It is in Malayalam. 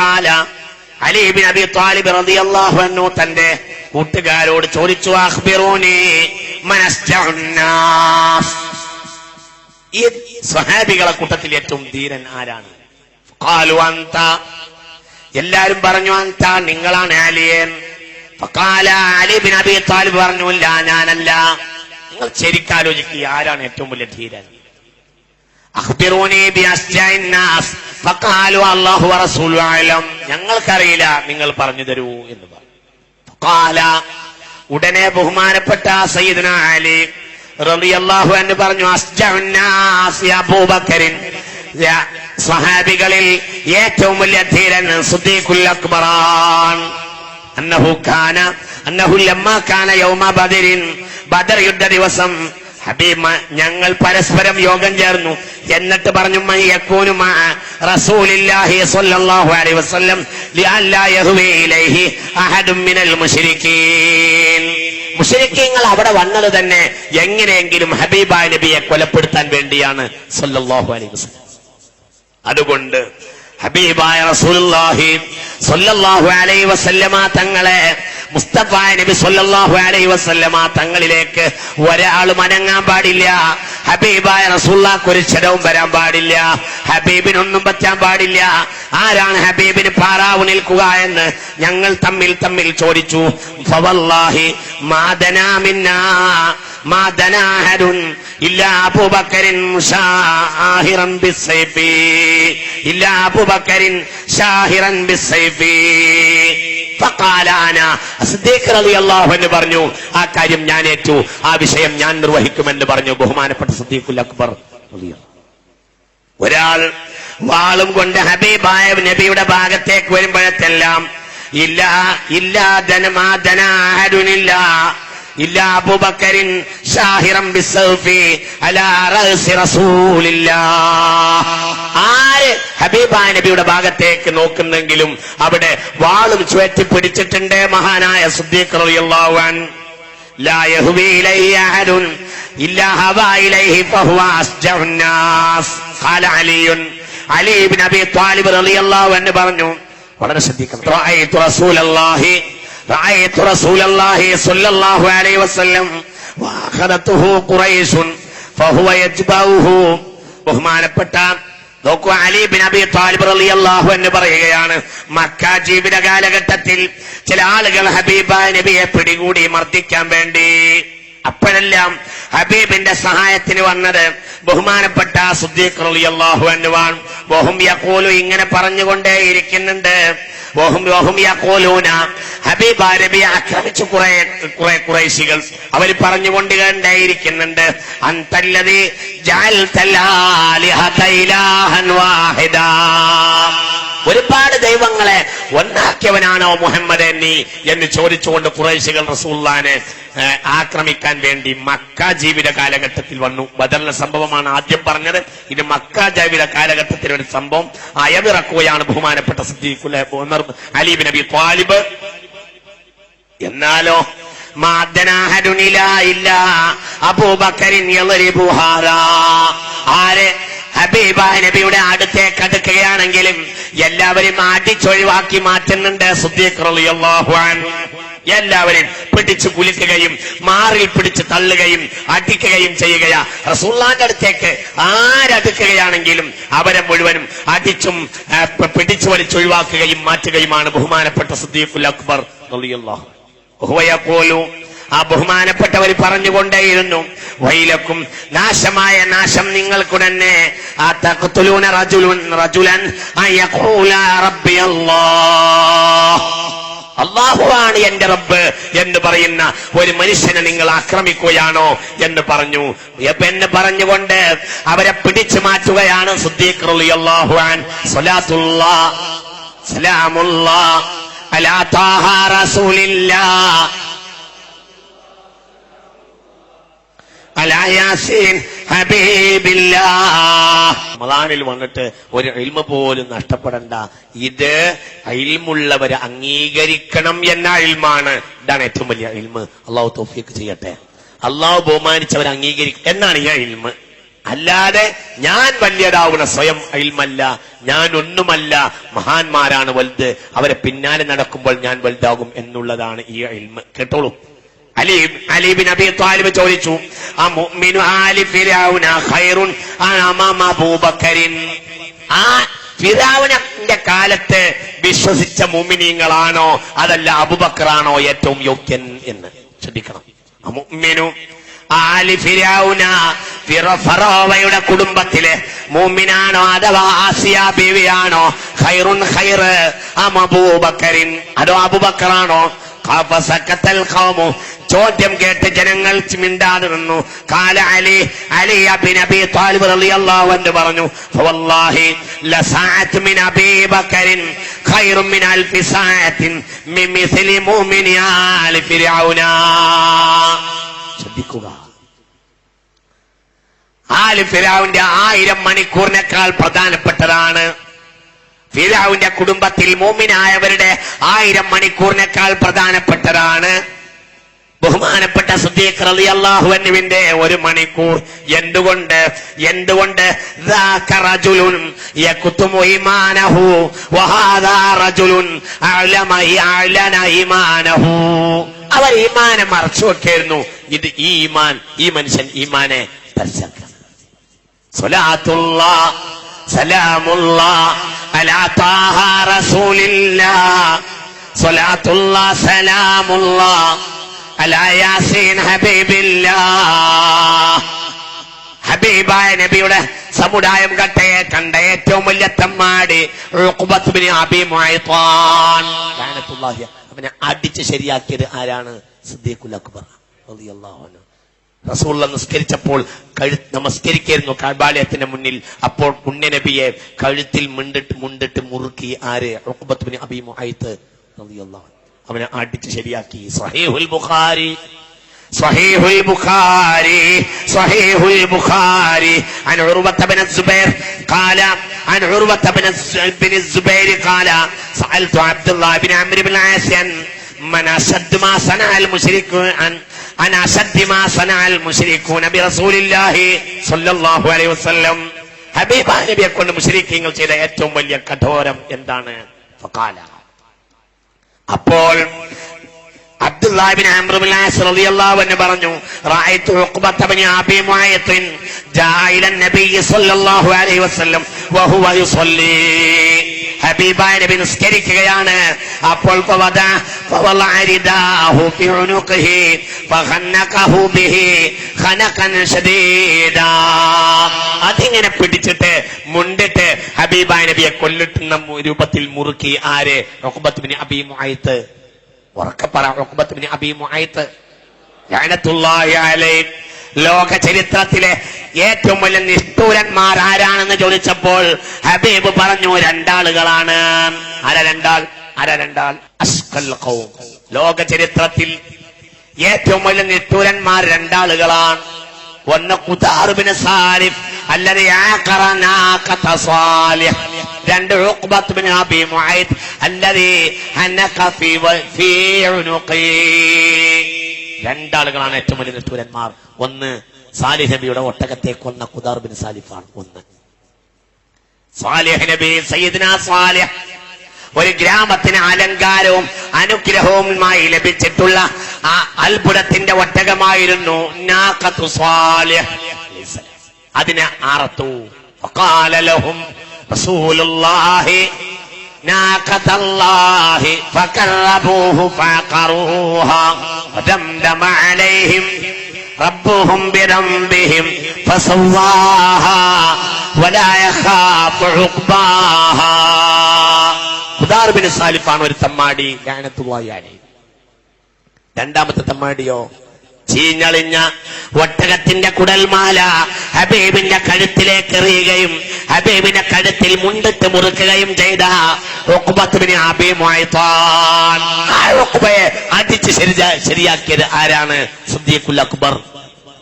ഖാല അലി ഇബ്നു ത്വാലിബ് റളിയല്ലാഹു അൻഹു തന്റെ കൂട്ടുകാരോട് ചോദിച്ചു ഈ സ്വഹാബികളെ കൂട്ടത്തിൽ ഏറ്റവും ധീരൻ ആരാണ്? എല്ലാരും പറഞ്ഞു അന്ത നിങ്ങളാണ് അലിയൻ. ഫഖാല അലി ഇബ്നു ത്വാലിബ് പറഞ്ഞു ഞാനല്ല. നിങ്ങൾ ശരിക്കാലോചിക്കുക ആരാണ് ഏറ്റവും വലിയ ധീരൻ? ഞങ്ങൾക്കറിയില്ല നിങ്ങൾ പറഞ്ഞു തരൂ എന്ന് പറഞ്ഞു. ഉടനെ ബഹുമാനപ്പെട്ട സയ്യിദ്ന അലി അൻഹു പറഞ്ഞു അബൂബക്കരിൻ സഹാബികളിൽ ഏറ്റവും വലിയ ധീരൻ അക്ബറാൻ. അന്നഹു ഖാന അന്നഹു ലമ്മ കാന യൗമ ബദരിൻ ബദർ യുദ്ധ ദിവസം ഹബീബ് ഞങ്ങൾ പരസ്പരം യോഗം ചേർന്നു. എന്നിട്ട് പറഞ്ഞു മുഷരിക്കീങ്ങൾ അവിടെ വന്നത് തന്നെ എങ്ങനെയെങ്കിലും ഹബീബ നബിയെ കൊലപ്പെടുത്താൻ വേണ്ടിയാണ് സ്വല്ലല്ലാഹു അലൈഹി വസല്ലം. അതുകൊണ്ട് ഹബീബായ റസൂലുള്ളാഹി അലൈഹി വസല്ലമ തങ്ങളെ മുസ്തഫ നബി സല്ലല്ലാഹു അലൈഹി വസല്ലമ തങ്ങളിലേക്ക് ഒരാൾ മനങ്ങാൻ പാടില്ല. ഹബീബായ റസൂല്ലാക്ക് ഒരു ക്ഷരവും വരാൻ പാടില്ല. ഹബീബിനൊന്നും പറ്റാൻ പാടില്ല. ആരാണ് ഹബീബിന് പാറാവ് നിൽക്കുക എന്ന് ഞങ്ങൾ തമ്മിൽ തമ്മിൽ ചോദിച്ചു. ഫവല്ലാഹി മാദനാ മിന്നാ ഷാഹിറൻ ബിസ്സൈഫി. അൻഹു പറഞ്ഞു ആ കാര്യം ഞാൻ ഏറ്റു ആ വിഷയം ഞാൻ നിർവഹിക്കുമെന്ന് പറഞ്ഞു ബഹുമാനപ്പെട്ട സദ്ദീഖുൽ അക്ബർ ഒരാൾ വാളും കൊണ്ട് ഹബീബായ നബിയുടെ ഭാഗത്തേക്ക് വരുമ്പോഴത്തെല്ലാം ഇല്ല ഇല്ലാ ധനമാ ധനാഹരുനില്ല ഇല്ല അബൂബക്കരിൻ ഷാഹിറം ബിസൗഫി അലാ റഅ്സി റസൂലില്ലാ. ആര് ഹബീബായ നബിയുടെ ഭാഗത്തേക്ക് നോക്കുന്നെങ്കിലും അവിടെ വാളും ചുവറ്റി പിടിച്ചിട്ടുണ്ട് മഹാനായ സുദ്ദീഖ് റളിയല്ലാഹു അൻ. ലാ യഹ്വി ഇലൈഹി അഹദുൻ ഇല്ലാ ഹവാ ഇലൈഹി ഫഹുവ അസ്ജഉൻ ഖാല അലിയുൻ. അലി ഇബ്നു അബീ ത്വാലിബ് റളിയല്ലാഹു അൻഹു പറഞ്ഞു വളരെ ശ്രദ്ധിക്കണം. റഅയ്തു റസൂലല്ലാഹി رأيت رسول الله صلى الله عليه وسلم وأخذته قريش فهو يتبعه ബഹുമാനപ്പെട്ട നോക്കൂ അലി ബിൻ അബി താലിബ് റളിയല്ലാഹു എന്ന് പറയുകയാണ് മക്ക ജീവിത കാലഘട്ടത്തിൽ ചില ആളുകൾ ഹബീബ നബിയെ പിടികൂടി മർദ്ദിക്കാൻ വേണ്ടി അപ്പോഴെല്ലാം ഹബീബിന്റെ സഹായത്തിന് വന്നത് ബഹുമാനപ്പെട്ട സുദ്ദീഖ് റളിയല്ലാഹു അൻഹുവാൻ വഹും യഖൂലു ഇങ്ങനെ പറഞ്ഞുകൊണ്ടേ ഇരിക്കുന്നുണ്ട് വഹും വഹും യഖൂലൂന. ഹബീബ നബിയെ ആക്രമിച്ചു കുറെ കുറെ കുറേശികൾ. അവർ പറഞ്ഞുകൊണ്ട് തൈലാഹൻ അന്തല്ലതി ഒരുപാട് ദൈവങ്ങളെ ഒന്നാക്കിയവനാണോ മുഹമ്മദ് നീ എന്ന് ചോദിച്ചുകൊണ്ട് കുറേശികൾ റസൂള്ളാനെ ആക്രമിക്കാൻ വേണ്ടി മക്ക ജീവിത കാലഘട്ടത്തിൽ വന്നു. ബദറിന്റെ സംഭവമാണ് ആദ്യം പറഞ്ഞത്. ഇത് മക്ക ജീവിത കാലഘട്ടത്തിൽ ഒരു സംഭവം. അയവിറക്കുകയാണ് ബഹുമാനപ്പെട്ട സിദ്ദീഖുലെ ഉമർ അലി നബി ത്വാലിബ്. എന്നാലോ? മാദനാഹരുനില ഇല്ല അബൂബക്കരിൻ. ആര്? ഹബീബ നബിയുടെ അടുത്തേക്ക് അടുക്കുകയാണെങ്കിലും എല്ലാവരും അടിച്ചൊഴിവാക്കി മാറ്റുന്നുണ്ട് എല്ലാവരും പിടിച്ചു കുലുക്കുകയും മാറിൽ പിടിച്ച് തള്ളുകയും അടിക്കുകയും ചെയ്യുകയാ. റസൂള്ളാന്റെ അടുത്തേക്ക് ആരടുക്കുകയാണെങ്കിലും അവരെ മുഴുവനും അടിച്ചും പിടിച്ചു വലിച്ചൊഴിവാക്കുകയും മാറ്റുകയുമാണ് ബഹുമാനപ്പെട്ട സുദ്ദീഖുൽ അക്ബർ റളിയല്ലാഹു ആ ബഹുമാനപ്പെട്ടവർ പറഞ്ഞുകൊണ്ടേയിരുന്നു. വൈലക്കും നാശമായ നാശം നിങ്ങൾക്ക് തന്നെ ആ തഖ്തുലൂന റജുലുൻ റജുലൻ അയഖൂല റബ്ബി എന്റെ റബ്ബ് എന്ന് പറയുന്ന ഒരു മനുഷ്യനെ നിങ്ങൾ ആക്രമിക്കുകയാണോ എന്ന് പറഞ്ഞു. എന്ന് പറഞ്ഞുകൊണ്ട് അവരെ പിടിച്ചു മാറ്റുകയാണ് സുദ്ദീഖ് അലാ റസൂലില്ലാ. റമദാനിൽ വന്നിട്ട് ഒരു ഇൽമ പോലും നഷ്ടപ്പെടണ്ട. ഇത് ഇൽമുള്ളവരെ അംഗീകരിക്കണം എന്ന ഇൽമാണ്. ഇതാണ് ഏറ്റവും വലിയ ഇൽമ്. അള്ളാഹു തോഫിക്ക് ചെയ്യട്ടെ. അള്ളാഹു ബഹുമാനിച്ചവരെ അംഗീകരിക്കും എന്നാണ് ഈ ഇൽമ്. അല്ലാതെ ഞാൻ വലിയതാവുന്ന സ്വയം ഇൽമല്ല. ഞാൻ ഒന്നുമല്ല. മഹാന്മാരാണ് വലുത്. അവരെ പിന്നാലെ നടക്കുമ്പോൾ ഞാൻ വലുതാകും എന്നുള്ളതാണ് ഈ ഇൽമ. കേട്ടോളൂ. അലി അലീബിൻ അബി താലിബ് ചോദിച്ചു ആ മുഅ്മിനു ആലി ഫിറൗന ഖൈറുൻ? അമാമ അബൂബക്കറിൻ? ആ ഫിറാവുനന്റെ കാലത്ത് വിശ്വസിച്ച മുമിനീങ്ങളാണോ അതല്ല അബുബക്കറാണോ ഏറ്റവും യോഗ്യൻ എന്ന് ശ്രദ്ധിക്കണം. മുഅ്മിനു ആലി ഫിരൗന ഫിറഫറോവയുടെ കുടുംബത്തിലെ മൂമിനാണോ അഥവാ ആസിയ ബീവിയാണോ? ഖൈറുൻ ഖൈർ അം അബൂബക്കറിൻ. അതോ അബുബക്കറാണോ? ഫസക്കത്തൽ ഖൗമു. ചോദ്യം കേട്ട് ജനങ്ങൾ മിണ്ടാതെ നിന്നു. കാല അലി അലി അബിൻ അബി താലിബ് റളിയല്ലാഹു അൻഹു പറഞ്ഞു വല്ലാഹി ലസഅത്ത് മിൻ അബി ബക്കറിൻ ഖൈറും മിൻ അൽഫി സഅത്തിൻ മിൻ മിസ്ലി മുഅ്മിനി ആലി ഫിർഔന ശ്രദ്ധിക്കുക. ആലി ഫിർഔന്റെ ആയിരം മണിക്കൂറിനേക്കാൾ പ്രധാനപ്പെട്ടതാണ്. ഫിരാവിന്റെ കുടുംബത്തിൽ മോമിനായവരുടെ ആയിരം മണിക്കൂറിനേക്കാൾ പ്രധാനപ്പെട്ടതാണ്. ബഹുമാനപ്പെട്ട സുദ്ദീഖ് അള്ളാഹു അള്ളാഹുവിന്റെ ഒരു മണിക്കൂർ എന്തുകൊണ്ട്? എന്തുകൊണ്ട്? അവർ ഈമാനെ മറച്ചു വെക്കായിരുന്നു. ഇത് ഈമാൻ ഈ മനുഷ്യൻ ഈമാനെ പരസ്യക്കാം സലാമുള്ള. ഹബീബായ നബിയുടെ സമുദായം കട്ടയെ കണ്ട ഏറ്റവും വലിയ തമ്മാടി അവനെ അടിച്ച് ശരിയാക്കിയത് ആരാണ്? സിദ്ദീഖുൽ അക്ബർ റസൂള്ള നിസ്കരിച്ചപ്പോൾ കഴു നമസ്കരിക്കായിരുന്നു കാബാലയത്തിന്റെ മുന്നിൽ. അപ്പോൾ പുണ്യനബിയെ കഴുത്തിൽ മുണ്ടിട്ട് മുണ്ടിട്ട് മുറുക്കി ആര്? അബി മുഹൈത്ത് റളിയല്ലാഹു അവനെ അടിച്ച് ശരിയാക്കി സഹീഹുൽ ബുഖാരി صحيح البخاري صحيح البخاري عن عروة بن الزبير قال عن عروة بن الز- بن الزبير قال سألت عبد الله بن عمرو بن العاص عن من أشد ما صنع المشركون عن عن أشد ما صنع المشركون برسول الله صلى الله عليه وسلم ഹബീബ നബിയെ കൊണ്ട് മുസ്ലിഖീങ്ങൾ ചെയ്ത ഏറ്റവും വലിയ കഠോരം എന്താണ് ഫഖാല അപ്പോൾ ആസ് റളിയല്ലാഹു അൻഹു പറഞ്ഞു റഅയ്തു നബി സ്വല്ലല്ലാഹു അലൈഹി വസല്ലം വഹുവ യുസല്ലി. ഹബീബായ നബി നിസ്കരിക്കുകയാണ്. അപ്പോൾ അതിങ്ങനെ പിടിച്ചിട്ട് മുണ്ടിട്ട് ഹബീബായ നബിയെ കൊല്ലിട്ടുന്ന രൂപത്തിൽ മുറുക്കി ആര്? ഉഖബത്ത് ബിൻ അബീ മുഅയ്ത്ത് ഉറക്കെ പറ ലോക ചരിത്രത്തിലെ ഏറ്റവും വലിയ നിഷ്ഠൂരന്മാർ ആരാണെന്ന് ചോദിച്ചപ്പോൾ ഹബീബ് പറഞ്ഞു രണ്ടാളുകളാണ്. അര രണ്ടാൾ? അര രണ്ടാൾ? അസ്കൽ ലോക ചരിത്രത്തിൽ ഏറ്റവും വലിയ നിഷ്ഠൂരന്മാർ രണ്ടാളുകളാണ്. ഒന്ന് കുതാർബിന് സാലിഫ് അല്ലത് രണ്ട് രണ്ടാളുകളാണ് ഏറ്റവും വലിയ നിഷ്ഠൂരന്മാർ. ഒന്ന് സാലിഹ് നബിയുടെ ഒട്ടകത്തെ കൊന്ന കുദാർ ബിൻ സാലിഫാണ്. ഒന്ന്. സാലിഹ് നബി സയ്യിദ്ന സാലിഹ്. ഒരു ഗ്രാമത്തിന് അലങ്കാരവും അനുഗ്രഹവുമായി ലഭിച്ചിട്ടുള്ള ആ അത്ഭുതത്തിന്റെ ഒട്ടകമായിരുന്നു അതിനെ ആറത്തു. ഫക്കറബൂഹു ഫഖറൂഹാ ഫദംദമ അലൈഹിം ناقة الله فكربوه فعقروها ودمدم عليهم ربهم بذنبهم فسواها ولا يخاف عقباها ഖുദാർ ബിൻ സാലിഫാണ് ഒരു തമ്മാടി ലഅനത്തുല്ലാഹി അലൈഹി രണ്ടാമത്തെ തമ്മാടിയോ ചീഞ്ഞളിഞ്ഞ ഒട്ടകത്തിന്റെ കുടൽമാല ഹബീബിന്റെ കഴുത്തിലേക്ക് എറിയുകയും ഹബീബിന്റെ കഴുത്തിൽ മുണ്ടിട്ട് മുറുക്കുകയും ചെയ്ത ഉഖ്ബത്ത് ബിൻ അബീ മുഅയ്താൻ ആ ഉഖ്ബയെ അടിച്ച് ശരിയാ- ശരിയാക്കിയത് ആരാണ് സിദ്ദീഖുൽ അക്ബർ